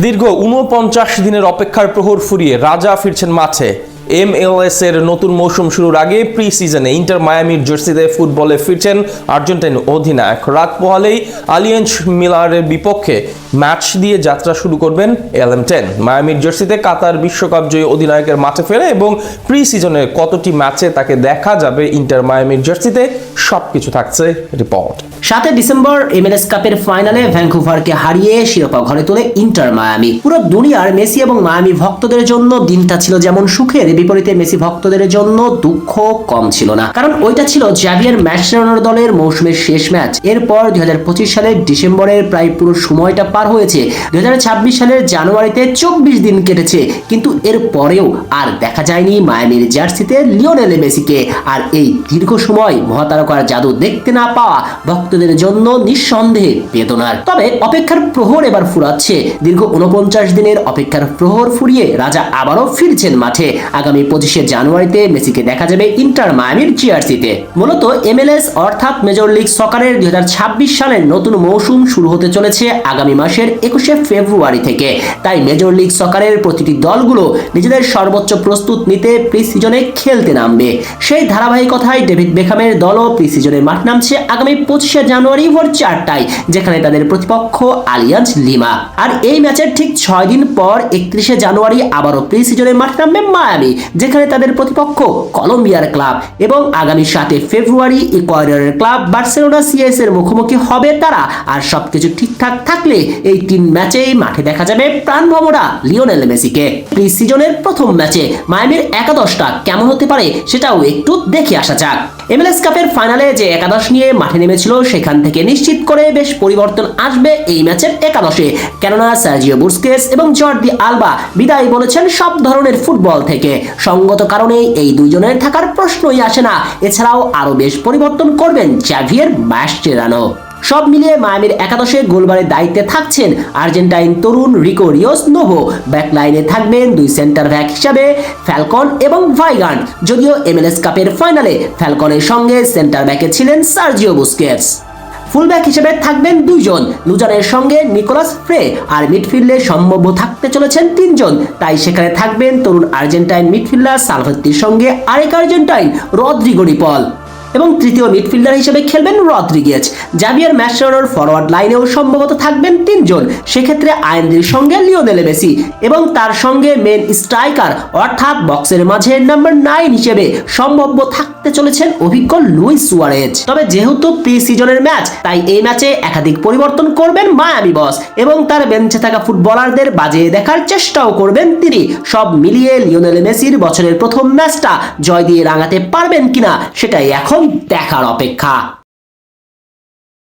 দীর্ঘ উনপঞ্চাশ দিনের অপেক্ষার প্রহর ফুরিয়ে রাজা ফিরছেন মাঠে। এমএলএস এর নতুন মৌসুম শুরুর আগে প্রি সিজনে ইন্টার মায়ামির জার্সিতে ফুটবলে ফিরছেন আর্জেন্টাইন অধিনায়ক। রাত পোহালেই আলিয়েন্স মিলারের বিপক্ষে ম্যাচ দিয়ে যাত্রা শুরু করবেন এলএম টেন মায়ামির জার্সিতে কাতার বিশ্বকাপ জয়ী অধিনায়কের মাঠে ফেরে এবং প্রি সিজনের কতটি ম্যাচে তাকে দেখা যাবে ইন্টার মায়ামির জার্সিতে সবকিছু থাকছে রিপোর্ট সাতই ডিসেম্বর এমএলএস কাপের ফাইনালে ভ্যাঙ্কুভারকে হারিয়ে শিরোপা ঘরে তোলে ইন্টার মায়ামি পুরো দুনিয়ার মেসি এবং মায়ামি ভক্তদের জন্য দিনটা ছিল যেমন সুখের বিপরীতে মেসি ভক্তদের জন্য দুঃখ কম ছিল না। কারণ ওইটা ছিল জাভিয়ার ম্যাচেরানোর দলের মৌসুমের শেষ ম্যাচ। এরপর দুই সালের ডিসেম্বরের প্রায় পুরো সময়টা পার হয়েছে। দুই সালের জানুয়ারিতে চব্বিশ দিন কেটেছে। কিন্তু এর পরেও আর দেখা যায়নি মায়ামির জার্সিতে লিওনেল মেসিকে। আর এই দীর্ঘ সময় মহাতারকার জাদু দেখতে না পাওয়া ভক্তদের জন্য নিঃসন্দেহে বেদনার। তবে অপেক্ষার প্রহর এবার ফুরাচ্ছে। দীর্ঘ উনপঞ্চাশ দিনের অপেক্ষার প্রহর ফুরিয়ে রাজা আবারও ফিরছেন মাঠে। আগামী পঁচিশে জানুয়ারিতে মেসিকে দেখা যাবে ইন্টার মায়ামির জিআরসিতে। মূলত এমএলএস অর্থাৎ মেজর লিগ সকারের দুই হাজার ছাব্বিশ সালের নতুন মৌসুম শুরু হতে চলেছে আগামী মাসের একুশে ফেব্রুয়ারি থেকে। তাই মেজর লিগ সকারের প্রতিটি দলগুলো নিজেদের সর্বোচ্চ প্রস্তুত নিতে প্রি সিজনে খেলতে নামবে। সেই ধারাবাহিকতায় ডেভিড বেখামের দলও প্রি সিজনে মাঠ নামছে আগামী পঁচিশে জানুয়ারি ভোর চারটায়, যেখানে তাদের প্রতিপক্ষ আলিয়াজ লিমা। আর এই ম্যাচের ঠিক ছয় দিন পর একত্রিশে জানুয়ারি আবারও প্রি সিজনে মাঠ নামবে মায়ামি। যেখানে তাদের প্রতিপক্ষ কলম্বিয়ার ক্লাব এবং আগামী সাতে ফেব্রুয়ারি ইকুয়াডরের ক্লাব বার্সেলোনা সিএস এর মুখোমুখি হবে তারা। আর সবকিছু ঠিকঠাক থাকলে এই তিন ম্যাচেই মাঠে দেখা যাবে প্রাণভমরা লিওনেল মেসিকে। প্রি সিজনের প্রথম ম্যাচে মায়ামির একাদশটা কেমন হতে পারে সেটাও একটু দেখে আসা যাক। এমএলএস কাপের ফাইনালে যে একাদশ নিয়ে মাঠে নেমেছিল, সেখান থেকে নিশ্চিত করে বেশ পরিবর্তন আসবে এই ম্যাচের একাদশে। কেননা সার্জিও বুস্কেস এবং জর্দি আলবা বিদায় বলেছেন সব ধরনের ফুটবল থেকে। সঙ্গত কারণে এই দুজনের থাকার প্রশ্নই আসে না। এছাড়াও আরও বেশ পরিবর্তন করবেন চ্যাভিয়ার মাস্টেরানো সব মিলিয়ে মায়ামির একাদশে গোলবারের দায়িত্বে থাকছেন আর্জেন্টাইন তরুণ রিকো রিওস নোভো। ব্যাকলাইনে থাকবেন দুই সেন্টার ব্যাক হিসাবে ফ্যালকন এবং ভাইগান যদিও এমএলএস কাপের ফাইনালে ফ্যালকনের সঙ্গে সেন্টার ব্যাকে ছিলেন সার্জিও বুস্কেটস। ফুলব্যাক হিসেবে থাকবেন দুইজন। লুজানের সঙ্গে নিকোলাস ফ্রে আর মিডফিল্ডে সম্ভাব্য থাকতে চলেছেন তিনজন। তাই সেখানে থাকবেন তরুণ আর্জেন্টাইন মিডফিল্ডার সালভেত্তির সঙ্গে আরেক আর্জেন্টাইন রদ্রিগো রিপল এবং তৃতীয় মিডফিল্ডার হিসেবে খেলবেন রদ্রিগেজ। জাভিয়ার ম্যাস্টারোর ফরওয়ার্ড লাইনেও সম্ভবত থাকবেন তিনজন। সেক্ষেত্রে আয়েন্দ্রির সঙ্গে লিওনেল মেসি এবং তার সঙ্গে মেন স্ট্রাইকার অর্থাৎ বক্সের মাঝে নাম্বার নাইন হিসেবে সম্ভাব্য থাকতে চলেছেন অভিজ্ঞ লুইস সুয়ারেজ। তবে যেহেতু প্রি সিজনের ম্যাচ তাই এই ম্যাচে একাধিক পরিবর্তন করবেন মায়ামি বস এবং তার বেঞ্চে থাকা ফুটবলারদের বাজিয়ে দেখার চেষ্টাও করবেন তিনি। সব মিলিয়ে লিওনেল মেসির বছরের প্রথম ম্যাচটা জয় দিয়ে রাঙাতে পারবেন কিনা, সেটাই এখন দেখার অপেক্ষা।